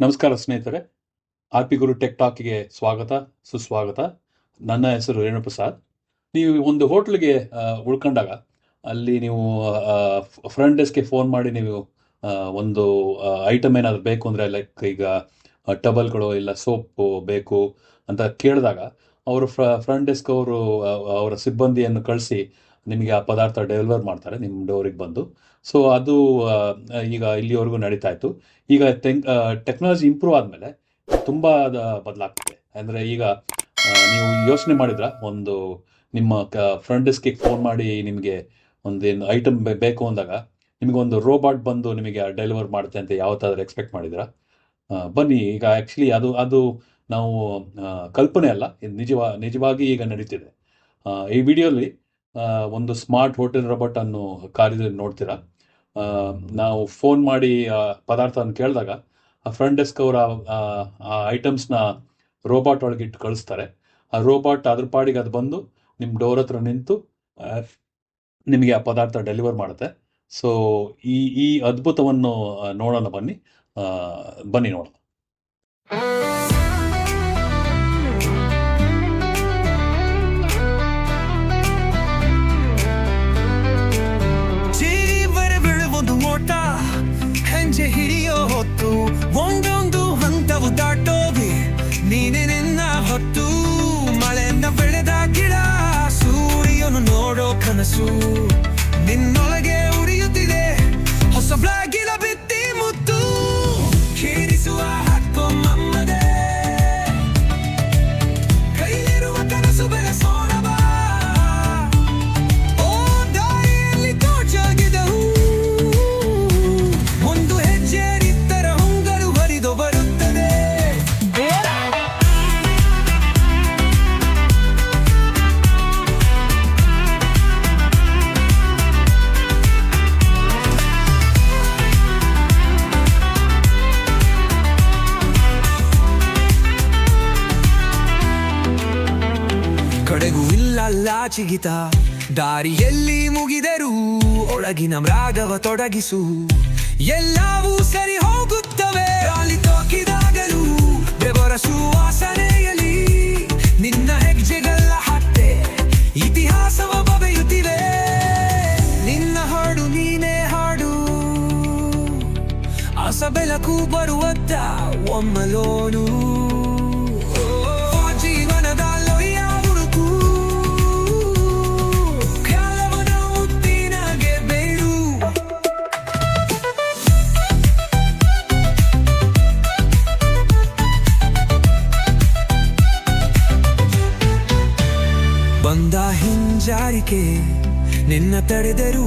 ನಮಸ್ಕಾರ ಸ್ನೇಹಿತರೆ, R P Guru tech ಟಾಕ್ಗೆ ಸ್ವಾಗತ, ಸುಸ್ವಾಗತ. ನನ್ನ ಹೆಸರು ರೇಣುಪ್ರಸಾದ್. ನೀವು ಒಂದು ಹೋಟ್ಲಿಗೆ ಉಳ್ಕೊಂಡಾಗ ಅಲ್ಲಿ ನೀವು ಫ್ರಂಟ್ ಡೆಸ್ಕ್ಗೆ ಫೋನ್ ಮಾಡಿ ನೀವು ಒಂದು ಐಟಮ್ ಏನಾದರೂ ಬೇಕು ಅಂದರೆ ಲೈಕ್ ಈಗ ಟಬಲ್ಗಳು ಇಲ್ಲ ಸೋಪು ಬೇಕು ಅಂತ ಕೇಳಿದಾಗ, ಅವರು ಫ್ರಂಟ್ ಡೆಸ್ಕ್ ಅವರು ಅವರ ಸಿಬ್ಬಂದಿಯನ್ನು ಕಳಿಸಿ ನಿಮಗೆ ಆ ಪದಾರ್ಥ ಡೆಲಿವರ್ ಮಾಡ್ತಾರೆ ನಿಮ್ಮ ಡೋರಿಗೆ ಬಂದು. ಸೊ ಅದು ಈಗ ಇಲ್ಲಿವರೆಗೂ ನಡೀತಾ ಇತ್ತು. ಈಗ ಟೆಕ್ನಾಲಜಿ ಇಂಪ್ರೂವ್ ಆದಮೇಲೆ ತುಂಬ ಬದಲಾಗ್ತಿದೆ. ಅಂದರೆ ಈಗ ನೀವು ಯೋಚನೆ ಮಾಡಿದ್ರ ಒಂದು ನಿಮ್ಮ ಫ್ರಂಟ್ ಡೆಸ್ಕಿಗೆ ಫೋನ್ ಮಾಡಿ ನಿಮಗೆ ಒಂದೇನು ಐಟಮ್ ಬೇಕು ಅಂದಾಗ ನಿಮಗೆ ಒಂದು ರೋಬೋಟ್ ಬಂದು ನಿಮಗೆ ಡೆಲಿವರ್ ಮಾಡುತ್ತೆ ಅಂತ ಯಾವತ್ತಾದ್ರೂ ಎಕ್ಸ್ಪೆಕ್ಟ್ ಮಾಡಿದ್ರಾ? ಬನ್ನಿ, ಈಗ ಆ್ಯಕ್ಚುಲಿ ಅದು ಅದು ನಾವು ಕಲ್ಪನೆ ಅಲ್ಲ. ಇದು ನಿಜವಾ, ನಿಜವಾಗಿ ಈಗ ನಡೀತಿದೆ. ಈ ವಿಡಿಯೋಲಿ ಒಂದು ಸ್ಮಾರ್ಟ್ ಹೋಟೆಲ್ ರೋಬೋಟ್ ಅನ್ನು ಕಾರ್ಯದಲ್ಲಿ ನೋಡ್ತೀರಾ? ನಾವು ಫೋನ್ ಮಾಡಿ ಪದಾರ್ಥವನ್ನು ಕೇಳಿದಾಗ ಆ ಫ್ರಂಟ್ ಡೆಸ್ಕ್ ಅವರ, ಆ ಐಟಮ್ಸ್ನ ರೋಬಾಟ್ ಒಳಗೆ ಇಟ್ಟು ಕಳಿಸ್ತಾರೆ. ಆ ರೋಬಾಟ್ ಅದ್ರ ಪಾಡಿಗೆ ಅದು ಬಂದು ನಿಮ್ಮ ಡೋರ್ ಹತ್ರ ನಿಂತು ನಿಮಗೆ ಆ ಪದಾರ್ಥ ಡೆಲಿವರ್ ಮಾಡುತ್ತೆ. ಸೊ, ಈ ಈ ಅದ್ಭುತವನ್ನು ನೋಡೋಣ ಬನ್ನಿ. ಬನ್ನಿ ನೋಡೋಣ. ಇಲ್ಲ ಚಿಗಿತ. ದಾರಿಯಲ್ಲಿ ಮುಗಿದರು ಒಳಗಿನ ರಾಗವ ತೊಡಗಿಸು. ಎಲ್ಲವೂ ಸರಿ ಹೋಗುತ್ತವೆ. ಅಲ್ಲಿ ತೋಕಿದಾಗಲೂ ಬೆವರ ಸುವಾಸನೆಯಲ್ಲಿ ನಿನ್ನ ಹೆಜ್ಜೆಗಳ ಹತ್ತೆ ಇತಿಹಾಸವ ಬಗೆಯುತ್ತಿವೆ ನಿನ್ನ ಹಾಡು ನೀನೇ ಹಾಡು. ಆಸ ಬೆಳಕು ಬರುವತ್ತ ಒಮ್ಮಲೋನು. ಬಂದ ಹಿಂಜಾರಿಕೆ ನಿನ್ನ ತಡೆದರು